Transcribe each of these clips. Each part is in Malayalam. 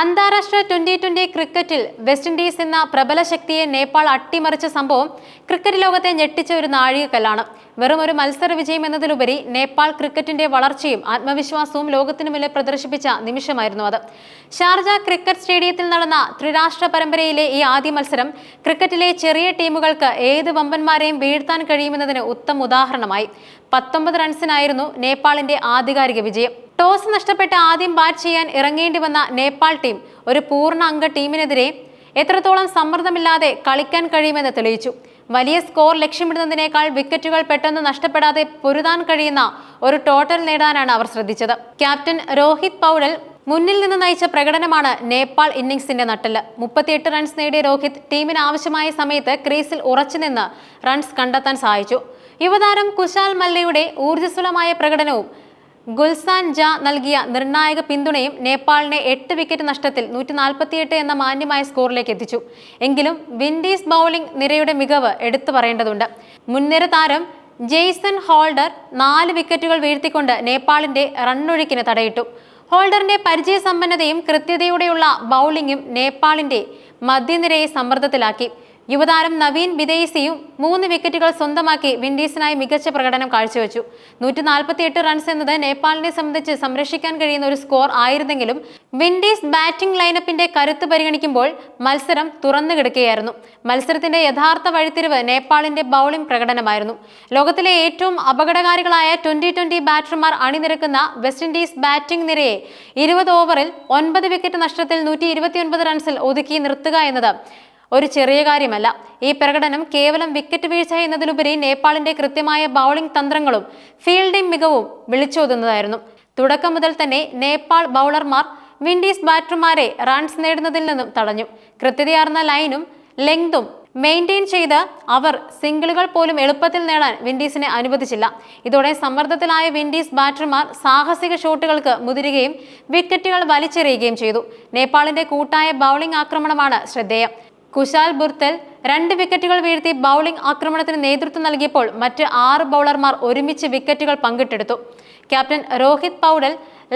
അന്താരാഷ്ട്ര ട്വന്റി ട്വന്റി ക്രിക്കറ്റിൽ വെസ്റ്റ് ഇൻഡീസ് എന്ന പ്രബല ശക്തിയെ നേപ്പാൾ അട്ടിമറിച്ച സംഭവം ക്രിക്കറ്റ് ലോകത്തെ ഞെട്ടിച്ച ഒരു നാഴികക്കല്ലാണ്. വെറും ഒരു മത്സര വിജയം എന്നതിലുപരി നേപ്പാൾ ക്രിക്കറ്റിന്റെ വളർച്ചയും ആത്മവിശ്വാസവും ലോകത്തിനു മുന്നിൽ പ്രദർശിപ്പിച്ച നിമിഷമായിരുന്നു അത്. ഷാർജ ക്രിക്കറ്റ് സ്റ്റേഡിയത്തിൽ നടന്ന ത്രിരാഷ്ട്ര പരമ്പരയിലെ ഈ ആദ്യ മത്സരം ക്രിക്കറ്റിലെ ചെറിയ ടീമുകൾക്ക് ഏത് വമ്പന്മാരെയും വീഴ്ത്താൻ കഴിയുമെന്നതിന് ഉത്തമ ഉദാഹരണമായി. പത്തൊമ്പത് റൺസിനായിരുന്നു നേപ്പാളിന്റെ ആധികാരിക വിജയം. ടോസ് നഷ്ടപ്പെട്ട് ആദ്യം ബാറ്റ് ചെയ്യാൻ ഇറങ്ങേണ്ടി വന്ന നേപ്പാൾ ടീം ഒരു പൂർണ അംഗ ടീമിനെതിരെ എത്രത്തോളം സമ്മർദ്ദമില്ലാതെ കളിക്കാൻ കഴിയുമെന്ന് തെളിയിച്ചു. വലിയ സ്കോർ ലക്ഷ്യമിടുന്നതിനേക്കാൾ വിക്കറ്റുകൾ പെട്ടെന്ന് നഷ്ടപ്പെടാതെ പൊരുതാൻ കഴിയുന്ന ഒരു ടോട്ടൽ നേടാനാണ് അവർ ശ്രദ്ധിച്ചത്. ക്യാപ്റ്റൻ രോഹിത് പൗഡൽ മുന്നിൽ നിന്ന് നയിച്ച പ്രകടനമാണ് നേപ്പാൾ ഇന്നിംഗ്സിന്റെ നട്ടൽ മുപ്പത്തിയെട്ട് റൺസ് നേടിയ രോഹിത് ടീമിന് ആവശ്യമായ സമയത്ത് ക്രീസിൽ ഉറച്ചുനിന്ന് റൺസ് കണ്ടെത്താൻ സഹായിച്ചു. യുവതാരം കുശാൽ മല്ലയുടെ ഊർജസ്വലമായ പ്രകടനവും ഗുൽസാൻ ജ നൽകിയ നിർണായക പിന്തുണയും നേപ്പാളിനെ എട്ട് വിക്കറ്റ് നഷ്ടത്തിൽ നൂറ്റി നാൽപ്പത്തിയെട്ട് എന്ന മാന്യമായ സ്കോറിലേക്ക് എത്തിച്ചു. എങ്കിലും വിൻഡീസ് ബൗളിംഗ് നിരയുടെ മികവ് എടുത്തു പറയേണ്ടതുണ്ട്. മുൻനിര താരം ജെയ്സൺ ഹോൾഡർ നാല് വിക്കറ്റുകൾ വീഴ്ത്തിക്കൊണ്ട് നേപ്പാളിന്റെ റണ്ണൊഴുക്കിന് തടയിട്ടു. ഹോൾഡറിന്റെ പരിചയസമ്പന്നതയും കൃത്യതയോടെയുള്ള ബൗളിംഗും നേപ്പാളിന്റെ മധ്യനിരയെ സമ്മർദ്ദത്തിലാക്കി. യുവതാരം നവീൻ ബിദേസിയും മൂന്ന് വിക്കറ്റുകൾ സ്വന്തമാക്കി വിൻഡീസിനായി മികച്ച പ്രകടനം കാഴ്ചവെച്ചു. നൂറ്റി നാൽപ്പത്തിയെട്ട് റൺസ് എന്നത് നേപ്പാളിനെ സംബന്ധിച്ച് സംരക്ഷിക്കാൻ കഴിയുന്ന ഒരു സ്കോർ ആയിരുന്നെങ്കിലും വിൻഡീസ് ബാറ്റിംഗ് ലൈനപ്പിന്റെ കരുത്ത് പരിഗണിക്കുമ്പോൾ മത്സരം തുറന്നു കിടക്കുകയായിരുന്നു. മത്സരത്തിന്റെ യഥാർത്ഥ വഴിത്തിരിവ് നേപ്പാളിന്റെ ബൗളിംഗ് പ്രകടനമായിരുന്നു. ലോകത്തിലെ ഏറ്റവും അപകടകാരികളായ ട്വന്റി ട്വന്റി ബാറ്റർമാർ അണിനിരക്കുന്ന വെസ്റ്റ് ഇൻഡീസ് ബാറ്റിംഗ് നിരയെ ഇരുപത് ഓവറിൽ ഒൻപത് വിക്കറ്റ് നഷ്ടത്തിൽ നൂറ്റി റൺസിൽ ഒതുക്കി നിർത്തുക എന്നത് ഒരു ചെറിയ കാര്യമല്ല. ഈ പ്രകടനം കേവലം വിക്കറ്റ് വീഴ്ച എന്നതിലുപരി നേപ്പാളിന്റെ കൃത്യമായ ബൗളിംഗ് തന്ത്രങ്ങളും ഫീൽഡിംഗ് മികവും വിളിച്ചോതുന്നതായിരുന്നു. തുടക്കം മുതൽ തന്നെ നേപ്പാൾ ബൗളർമാർ വിൻഡീസ് ബാറ്റർമാരെ റൺസ് നേടുന്നതിൽ നിന്നും തടഞ്ഞു. കൃത്യതയാർന്ന ലൈനും ലെങ്തും മെയിന്റെയിൻ ചെയ്ത് അവർ സിംഗിളുകൾ പോലും എളുപ്പത്തിൽ നേടാൻ വിൻഡീസിനെ അനുവദിച്ചില്ല. ഇതോടെ സമ്മർദ്ദത്തിലായ വിൻഡീസ് ബാറ്റർമാർ സാഹസിക ഷോട്ടുകൾക്ക് മുതിരുകയും വിക്കറ്റുകൾ വലിച്ചെറിയുകയും ചെയ്തു. നേപ്പാളിന്റെ കൂട്ടായ ബൗളിംഗ് ആക്രമണമാണ് ശ്രദ്ധേയം. കുശാൽ ബുർത്തൽ രണ്ട് വിക്കറ്റുകൾ വീഴ്ത്തി ബൗളിംഗ് ആക്രമണത്തിന് നേതൃത്വം നൽകിയപ്പോൾ മറ്റ് ആറ് ബൗളർമാർ ഒരുമിച്ച് വിക്കറ്റുകൾ പങ്കിട്ടെടുത്തു. ക്യാപ്റ്റൻ രോഹിത് പൗഡൽ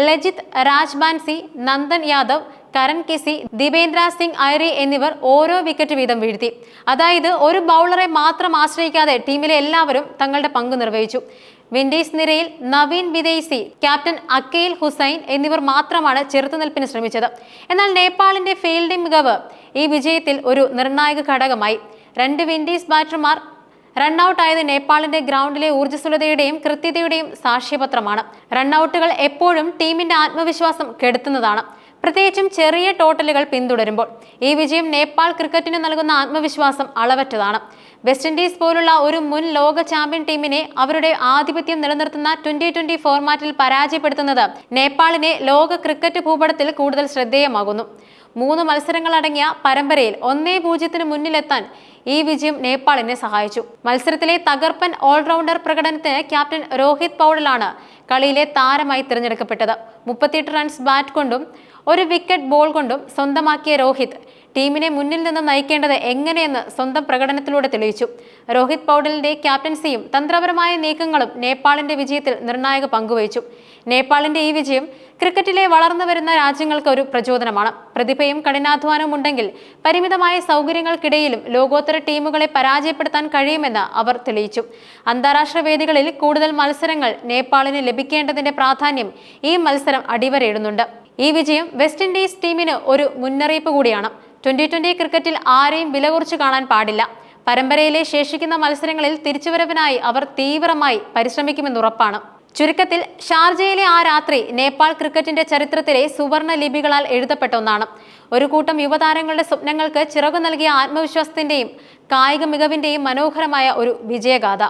ലജിത് രാജ്ബാൻസി നന്ദൻ യാദവ് കരൺ കെസി ദീപേന്ദ്ര സിംഗ് ഐറി എന്നിവർ ഓരോ വിക്കറ്റ് വീതം വീഴ്ത്തി. അതായത് ഒരു ബൗളറെ മാത്രം ആശ്രയിക്കാതെ ടീമിലെ എല്ലാവരും തങ്ങളുടെ പങ്ക് നിർവഹിച്ചു. വിൻഡീസ് നിരയിൽ നവീൻ വിദേശി ക്യാപ്റ്റൻ അക്കെയിൽ ഹുസൈൻ എന്നിവർ മാത്രമാണ് ചെറുത്തുനിൽപ്പിന് ശ്രമിച്ചത്. എന്നാൽ നേപ്പാളിന്റെ ഫീൽഡിംഗ് മികവ് ഈ വിജയത്തിൽ ഒരു നിർണായക ഘടകമായി. രണ്ട് വിൻഡീസ് ബാറ്റർമാർ റണ്ണൌട്ടായത് നേപ്പാളിന്റെ ഗ്രൗണ്ടിലെ ഊർജസ്വലതയുടെയും കൃത്യതയുടെയും സാക്ഷ്യപത്രമാണ്. റണ്ണൌട്ടുകൾ എപ്പോഴും ടീമിന്റെ ആത്മവിശ്വാസം കെടുത്തുന്നതാണ്. പ്രത്യേകിച്ചും ചെറിയ ടോട്ടലുകൾ പിന്തുടരുമ്പോൾ. ഈ വിജയം നേപ്പാൾ ക്രിക്കറ്റിന് നൽകുന്ന ആത്മവിശ്വാസം അളവറ്റതാണ്. വെസ്റ്റ് ഇൻഡീസ് പോലുള്ള ഒരു മുൻ ലോക ചാമ്പ്യൻ ടീമിനെ അവരുടെ ആധിപത്യം നിലനിർത്തുന്ന ട്വന്റി ട്വന്റി ഫോർമാറ്റിൽ പരാജയപ്പെടുത്തുന്നത് നേപ്പാളിനെ ലോക ക്രിക്കറ്റ് ഭൂപടത്തിൽ കൂടുതൽ ശ്രദ്ധേയമാകുന്നു മൂന്ന് മത്സരങ്ങളടങ്ങിയ പരമ്പരയിൽ ഒന്നേ പൂജ്യത്തിന് മുന്നിലെത്താൻ ഈ വിജയം നേപ്പാളിനെ സഹായിച്ചു. മത്സരത്തിലെ തകർപ്പൻ ഓൾറൗണ്ടർ പ്രകടനത്തിന് ക്യാപ്റ്റൻ രോഹിത് പൗഡലാണ് കളിയിലെ താരമായി തിരഞ്ഞെടുക്കപ്പെട്ടത്. മുപ്പത്തിയെട്ട് റൺസ് ബാറ്റ് കൊണ്ടും ഒരു വിക്കറ്റ് ബോൾ കൊണ്ടും സ്വന്തമാക്കിയ രോഹിത് ടീമിനെ മുന്നിൽ നിന്ന് നയിക്കേണ്ടത് എങ്ങനെയെന്ന് സ്വന്തം പ്രകടനത്തിലൂടെ തെളിയിച്ചു. രോഹിത് പൗഡലിന്റെ ക്യാപ്റ്റൻസിയും തന്ത്രപരമായ നീക്കങ്ങളും നേപ്പാളിന്റെ വിജയത്തിൽ നിർണായക പങ്കുവഹിച്ചു. നേപ്പാളിന്റെ ഈ വിജയം ക്രിക്കറ്റിലെ വളർന്നു വരുന്ന രാജ്യങ്ങൾക്ക് ഒരു പ്രചോദനമാണ്. പ്രതിഭയും കഠിനാധ്വാനവും ഉണ്ടെങ്കിൽ പരിമിതമായ സൗകര്യങ്ങൾക്കിടയിലും ലോകോത്തര ടീമുകളെ പരാജയപ്പെടുത്താൻ കഴിയുമെന്ന് അവർ തെളിയിച്ചു. അന്താരാഷ്ട്ര വേദികളിൽ കൂടുതൽ മത്സരങ്ങൾ നേപ്പാളിന് ലഭിക്കേണ്ടതിന്റെ പ്രാധാന്യം ഈ മത്സരം അടിവരയിടുന്നുണ്ട്. ഈ വിജയം വെസ്റ്റ് ഇൻഡീസ് ടീമിന് ഒരു മുന്നറിയിപ്പ് കൂടിയാണ്. ട്വന്റി ട്വന്റി ക്രിക്കറ്റിൽ ആരെയും വില കുറച്ച് കാണാൻ പാടില്ല. പരമ്പരയിലെ ശേഷിക്കുന്ന മത്സരങ്ങളിൽ തിരിച്ചുവരവിനായി അവർ തീവ്രമായി പരിശ്രമിക്കുമെന്നുറപ്പാണ് ചുരുക്കത്തിൽ ഷാർജയിലെ ആ രാത്രി നേപ്പാൾ ക്രിക്കറ്റിന്റെ ചരിത്രത്തിലെ സുവർണ ലിപികളാൽ എഴുതപ്പെട്ട ഒന്നാണ്. ഒരു കൂട്ടം യുവതാരങ്ങളുടെ സ്വപ്നങ്ങൾക്ക് ചിറകു നൽകിയ ആത്മവിശ്വാസത്തിന്റെയും കായിക മികവിന്റെയും മനോഹരമായ ഒരു വിജയഗാഥ.